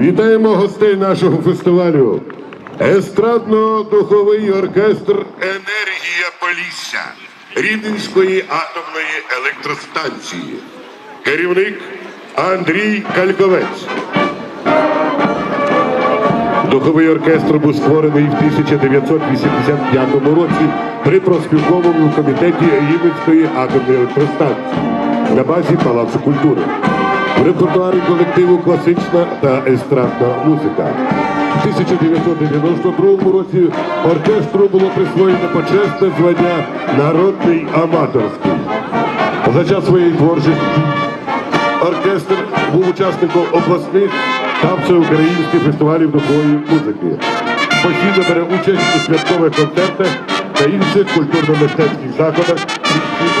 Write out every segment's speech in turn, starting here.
Вітаємо гостей нашого фестивалю. Естрадно-духовий оркестр Енергія Полісся Рівненської атомної електростанції. Керівник Андрій Кальковець. Духовий оркестр був створений в 1985 році при проспілковому комітеті Рівненської атомної електростанції на базі Палацу культури. В репертуарі колективу класична та естрадна музика. У 1992 році оркестру було присвоєно почесне звання Народний аматорський. За час своєї творчості оркестр був учасником обласних та всеукраїнських фестивалів духової музики. Постійно бере участь у святкових концертах та інших культурно-мистецьких заходах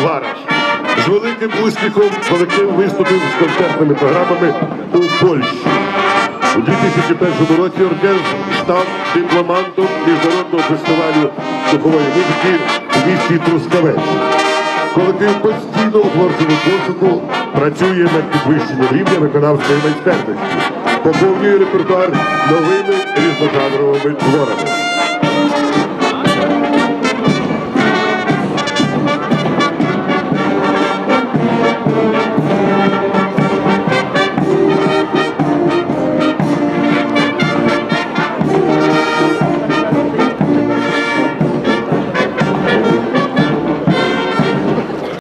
Вараш. З великим успіхом колектив виступив з концертними програмами у Польщі. У 2001 році оркестр став дипломантом міжнародного фестивалю духової музики в місті Трускавець. Колектив постійно у творчому пошуку працює над підвищенням рівня виконавської майстерності, поповнює репертуар новими різножанровими творами.